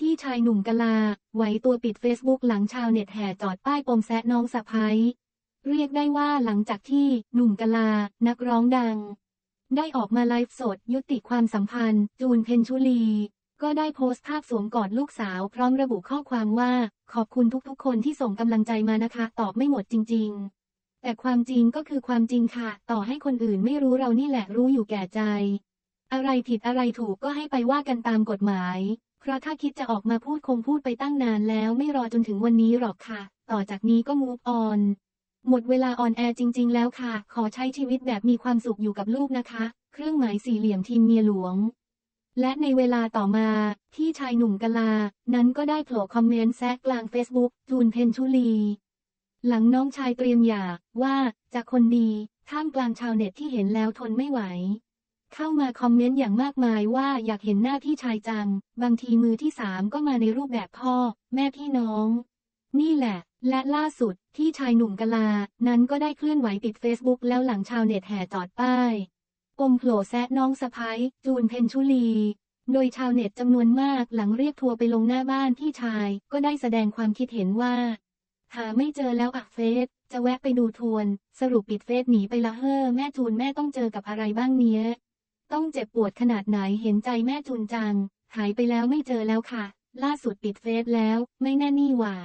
ที่ชายหนุ่มกะลา ไหวตัวปิดเฟซบุ๊กหลังชาวเน็ตแห่จอดป้ายปมแซะน้องสะพ้ยเรียกได้ว่าหลังจากที่หนุ่มกะลา นักร้องดัง ได้ออกมาไลฟ์สด ยุติความสัมพันธ์ จูนเพนชุลี ก็ได้โพสต์ภาพสวมกอดลูกสาวพร้อมระบุข้อความว่า ขอบคุณทุกๆ คนที่ส่งกำลังใจมานะคะ ตอบไม่หมดจริง ๆ แต่ความจริงก็คือความจริงค่ะ ต่อให้คนอื่นไม่รู้เรานี่แหละรู้อยู่แก่ใจ อะไรผิดอะไรถูกก็ให้ไปว่ากันตามกฎหมาย เพราะถ้าคิดจะออกมาพูดคงพูดไปตั้งนานแล้วไม่รอจนถึงวันนี้หรอกค่ะ ต่อจากนี้ก็มูฟออน หมดเวลาออนแอร์จริง ๆ แล้วค่ะ ขอใช้ชีวิตแบบมีความสุขอยู่กับลูกนะคะ เครื่องหมายสี่เหลี่ยมทีมเมียหลวง และในเวลาต่อมาที่ชายหนุ่มกะลา นั้นก็ได้โผล่คอมเมนต์แซกกลางเฟซบุ๊กจูนเพนชุลี หลังน้องชายเตรียมหย่าว่าจากคนดีท่ามกลางชาวเน็ตที่เห็นแล้วทนไม่ไหว เข้ามาคอมเมนต์อย่างมากมายว่าอยากเห็นหน้าพี่ชายจัง บางทีมือที่สามก็มาในรูปแบบพ่อ แม่พี่น้อง นี่แหละ และล่าสุดที่ชายหนุ่มกะลา นั้นก็ได้เคลื่อนไหวปิดเฟซบุ๊กแล้วหลังชาวเน็ตแห่จอดป้ายปมโผล่แซะน้องสะพ้ายจูนเพนชุลี โดยชาวเน็ตจำนวนมากหลังเรียกทัวร์ไปลงหน้าบ้านพี่ชาย ก็ได้แสดงความคิดเห็นว่า หาไม่เจอแล้วอักเฟซจะแวะไปดูทวน สรุปปิดเฟซหนีไปละเฮ้อแม่จูนแม่ต้องเจอกับอะไรบ้างเนี้ย ต้องเจ็บปวดขนาดไหนเห็นใจแม่จุนจัง หายไปแล้วไม่เจอแล้วค่ะ ล่าสุดปิดเฟซแล้ว ไม่แน่นี่หว่า